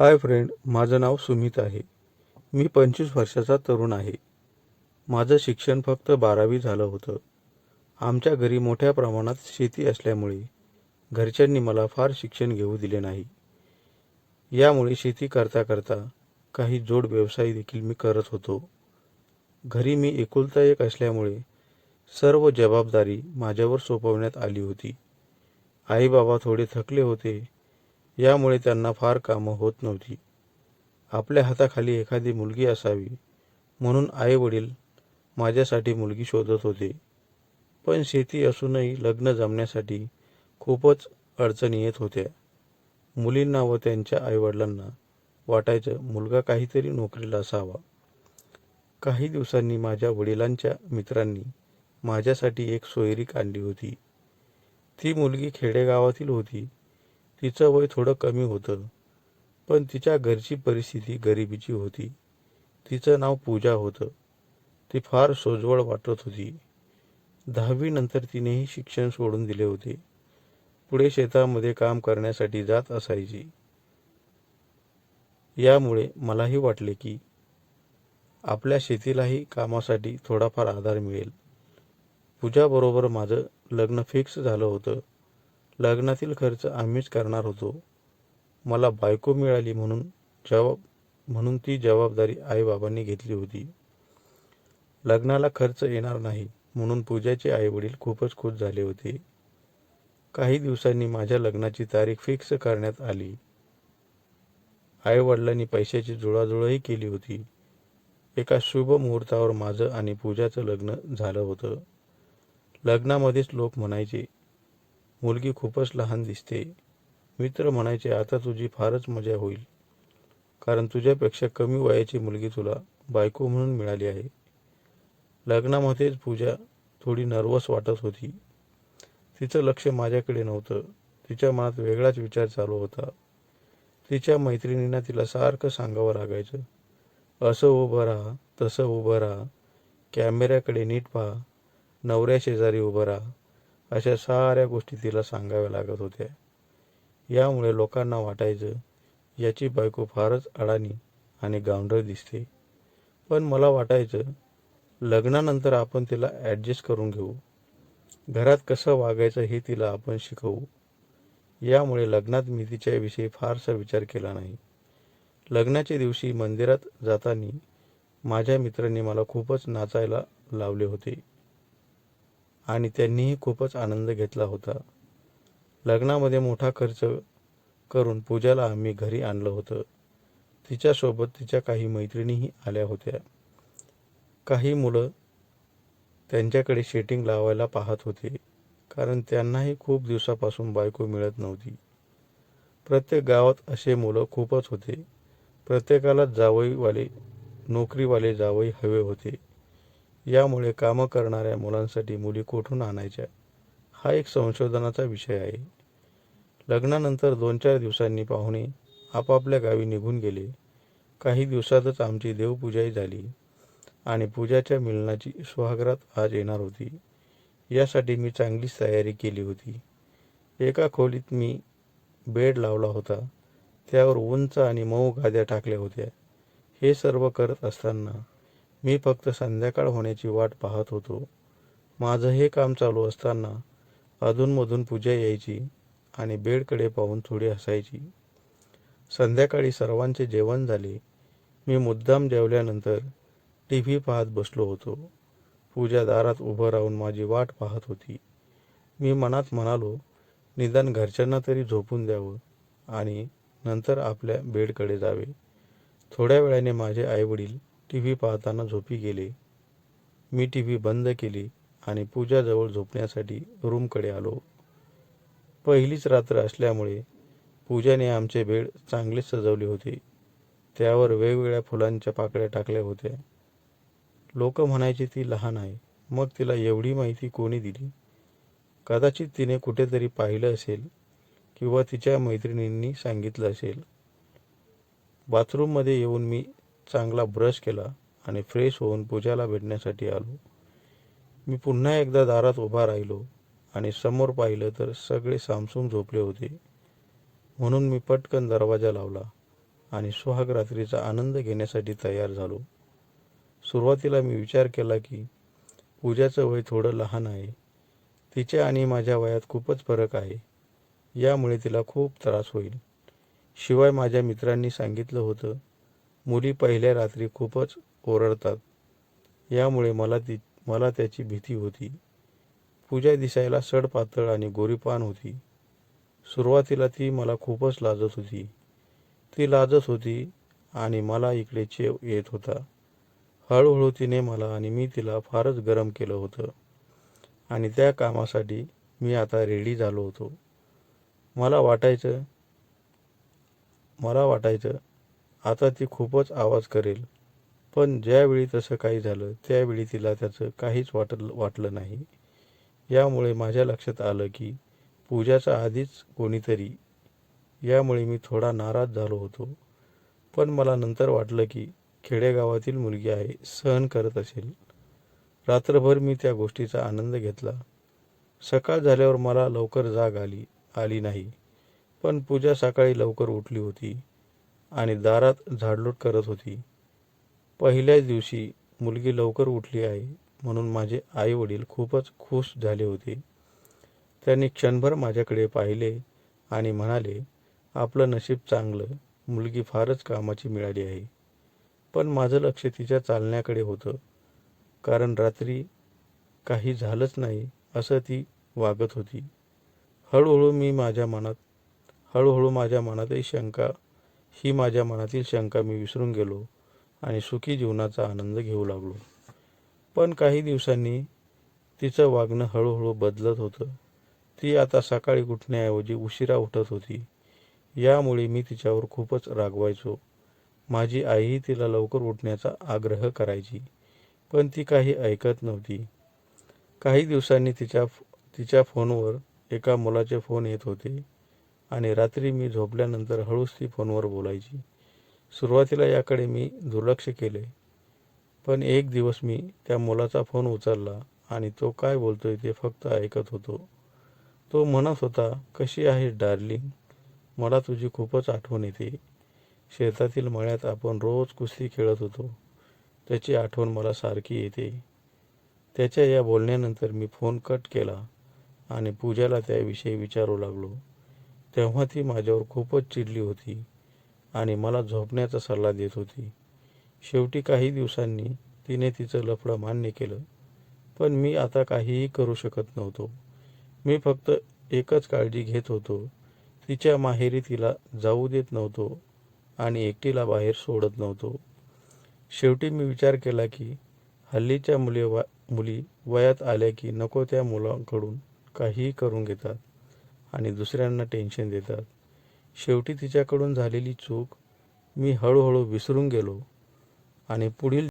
Hi friend माझं नाव सुमित आहे. मी पंचवीस वर्षाचा तरुण आहे. माझं शिक्षण फक्त बारावी झालं होतं. आमच्या घरी मोठ्या प्रमाणात शेती असल्यामुळे घरच्यांनी मला फार शिक्षण घेऊ दिले नाही. यामुळे शेती करता करता काही जोड व्यवसाय देखील मी करत होतो. घरी मी एकुलता एक असल्यामुळे सर्व जबाबदारी माझ्यावर सोपवण्यात आली होती. आई बाबा थोडे थकले होते. यामुळे त्यांना फार कामं होत नव्हती. आपल्या हाताखाली एखादी मुलगी असावी म्हणून आईवडील माझ्यासाठी मुलगी शोधत होते. पण शेती असूनही लग्न जमण्यासाठी खूपच अडचणी येत होत्या. मुलींना व त्यांच्या आईवडिलांना वाटायचं मुलगा काहीतरी नोकरीला असावा. काही दिवसांनी माझ्या वडिलांच्या मित्रांनी माझ्यासाठी एक सोयरी काढली होती. ती मुलगी खेडेगावातील होती. तिचं वय थोडं कमी होतं. पण तिच्या घरची परिस्थिती गरिबीची होती. तिचं नाव पूजा होतं. ती फार सोज्वळ वाटत होती. दहावीनंतर तिनेही शिक्षण सोडून दिले होते. पुढे शेतामध्ये काम करण्यासाठी जात असायची. यामुळे मलाही वाटले की आपल्या शेतीलाही कामासाठी थोडाफार आधार मिळेल. पूजाबरोबर माझं लग्न फिक्स झालं होतं. लग्नातील खर्च आम्हीच करणार होतो. मला बायको मिळाली म्हणून जबाब म्हणून ती जबाबदारी आईबाबांनी घेतली होती. लग्नाला खर्च येणार नाही म्हणून पूजाचे आईवडील खूपच खुश झाले होते. काही दिवसांनी माझ्या लग्नाची तारीख फिक्स करण्यात आली. आईवडिलांनी पैशाची जुळाजुळही केली होती. एका शुभ मुहूर्तावर माझं आणि पूजाचं लग्न झालं होतं. लग्नामध्येच लोक म्हणायचे मुलगी खूपच लहान दिसते. मित्र म्हणायचे आता तुझी फारच मजा होईल. कारण तुझ्यापेक्षा कमी वयाची मुलगी तुला बायको म्हणून मिळाली आहे. लग्नामध्येच पूजा थोडी नर्वस वाटत होती. तिचं लक्ष माझ्याकडे नव्हतं. तिच्या मनात वेगळाच विचार चालू होता. तिच्या मैत्रिणींना तिला सारखं सांगावं लागायचं. असं उभं राहा तसं उभं राहा. कॅमेऱ्याकडे नीट पहा. नवऱ्या शेजारी उभं राहा. अशा साऱ्या गोष्टी तिला सांगाव्या लागत होत्या. यामुळे लोकांना वाटायचं याची बायको फारच अडाणी आणि गावंढळ दिसते. पण मला वाटायचं लग्नानंतर आपण तिला ॲडजस्ट करून घेऊ. घरात कसं वागायचं हे तिला आपण शिकवू. यामुळे लग्नात मी तिच्याविषयी फारसा विचार केला नाही. लग्नाच्या दिवशी मंदिरात जाताना माझ्या मित्रांनी मला खूपच नाचायला लावले होते. आणि त्यांनीही खूपच आनंद घेतला होता. लग्नामध्ये मोठा खर्च करून पूजाला आम्ही घरी आणलं होतं. तिच्यासोबत तिच्या काही मैत्रिणीही आल्या होत्या. काही मुलं त्यांच्याकडे शेटिंग लावायला पाहत होते कारण त्यांनाही खूप दिवसापासून बायको मिळत नव्हती. प्रत्येक गावात असे मुलं खूपच होते. प्रत्येकाला जावईवाले नोकरीवाले जावई हवे होते. यामुळे कामं करणाऱ्या मुलांसाठी मुली कुठून आणायच्या? हा एक संशोधनाचा विषय आहे. लग्नानंतर दोन चार दिवसांनी पाहुणे आपापल्या गावी निघून गेले. काही दिवसातच आमची देवपूजाही झाली आणि पूजाच्या मिलनाची सुहागरात आज येणार होती. यासाठी मी चांगलीच तयारी केली होती. एका खोलीत मी बेड लावला होता. त्यावर उंच आणि मऊ गाद्या टाकल्या होत्या. हे सर्व करत असताना मी फक्त संध्याकाळ होण्याची वाट पाहत होतो. माझं हे काम चालू असताना अधूनमधून पूजा यायची आणि बेडकडे पाहून थोडी हसायची. संध्याकाळी सर्वांचे जेवण झाले. मी मुद्दाम जेवल्यानंतर टी व्ही पाहत बसलो होतो. पूजा दारात उभं राहून माझी वाट पाहत होती. मी मनात म्हणालो निदान घरच्यांना तरी झोपून द्यावं आणि नंतर आपल्या बेडकडे जावे. थोड्या वेळाने माझे आईवडील टी व्ही पाहताना झोपी गेले. मी टी व्ही बंद केली आणि पूजाजवळ झोपण्यासाठी रूमकडे आलो. पहिलीच रात्र असल्यामुळे पूजाने आमचे बेड चांगले सजवले होते. त्यावर वेगवेगळ्या फुलांच्या पाकळ्या टाकल्या होत्या. लोक म्हणायचे ती लहान आहे. मग तिला एवढी माहिती कोणी दिली? कदाचित तिने कुठेतरी पाहिलं असेल किंवा तिच्या मैत्रिणींनी सांगितलं असेल. बाथरूममध्ये येऊन मी चांगला ब्रश केला आणि फ्रेश होऊन पूजाला भेटण्यासाठी आलो. मी पुन्हा एकदा दारात उभा राहिलो आणि समोर पाहिलं तर सगळे सामसूम झोपले होते. म्हणून मी पटकन दरवाजा लावला आणि सुहाग रात्रीचा आनंद घेण्यासाठी तयार झालो. सुरुवातीला मी विचार केला की पूजाचं वय थोडं लहान आहे. तिच्या आणि माझ्या वयात खूपच फरक आहे. यामुळे तिला खूप त्रास होईल. शिवाय माझ्या मित्रांनी सांगितलं होतं मुली पहिल्या रात्री खूपच ओरडतात. यामुळे मला ती मला त्याची भीती होती. पूजा दिसायला सडपातळ आणि गोरीपान होती. सुरुवातीला ती मला खूपच लाजत होती. ती लाजत होती आणि मला इकडे चेव येत होता. हळूहळू तिने मला आणि मी तिला फारच गरम केलं होतं. आणि त्या कामासाठी मी आता रेडी झालो होतो. मला वाटायचं मला वाटायचं आता ती खूपच आवाज करेल. पण ज्यावेळी तसं काही झालं त्यावेळी तिला त्याचं काहीच वाटलं वाटलं नाही. यामुळे माझ्या लक्षात आलं की पूजाचा आधीच कोणीतरी यामुळे मी थोडा नाराज झालो होतो. पण मला नंतर वाटलं की खेडेगावातील मुलगी आहे सहन करत असेल. रात्रभर मी त्या गोष्टीचा आनंद घेतला. सकाळ झाल्यावर मला लवकर जाग आली आली नाही. पण पूजा सकाळी लवकर उठली होती. आणि दारात झाडलोट करत होती. पहिल्याच दिवशी मुलगी लवकर उठली आहे म्हणून माझे आई वडील खूपच खुश झाले होते. त्यांनी क्षणभर माझ्याकडे पाहिले आणि म्हणाले आपलं नशीब चांगलं मुलगी फारच कामाची मिळाली आहे. पण माझं लक्ष तिच्या चालण्याकडे होतं. कारण रात्री काही झालंच नाही असं ती वागत होती. हळूहळू मी माझ्या मनात हळूहळू माझ्या मनातही शंका ही माझ्या मनातील शंका मी विसरून गेलो आणि सुखी जीवनाचा आनंद घेऊ लागलो. पण काही दिवसांनी तिचं वागणं हळूहळू बदलत होतं. ती आता सकाळी उठण्याऐवजी उशिरा उठत होती. यामुळे मी तिच्यावर खूपच रागवायचो. माझी आईही तिला लवकर उठण्याचा आग्रह करायची पण ती काही ऐकत नव्हती. काही दिवसांनी तिच्या तिच्या फोनवर एका मुलाचे फोन येत होते. आणि रात्री मी झोपल्यानंतर हळूच ती फोनवर बोलायची. सुरुवातीला याकडे मी दुर्लक्ष केले पण एक दिवस मी त्या मुलाचा फोन उचलला आणि तो काय बोलतोय ते फक्त ऐकत होतो. तो म्हणत होता कशी आहे डार्लिंग? मला तुझी खूपच आठवण येते. शेतातील मळ्यात आपण रोज कुस्ती खेळत होतो. त्याची आठवण मला सारखी येते. त्याच्या या बोलण्यानंतर मी फोन कट केला आणि पूजाला त्याविषयी विचारू लागलो. तेव्हा ती माझ्यावर खूपच चिडली होती आणि मला झोपण्याचा सल्ला देत होती. शेवटी काही दिवसांनी तिने तिचं लफडं मान्य केलं पण मी आता काहीही करू शकत नव्हतो. मी फक्त एकच काळजी घेत होतो. तिच्या माहेरी तिला जाऊ देत नव्हतो आणि एकटीला बाहेर सोडत नव्हतो. शेवटी मी विचार केला की हल्लीच्या मुली वा मुली वयात आल्या की नको त्या मुलांकडून काहीही करून घेतात. आणि दुसऱ्यांना टेन्शन देतात. शेवटी तिच्याकडून झालेली चूक मी हळूहळू विसरून गेलो आणि पुढील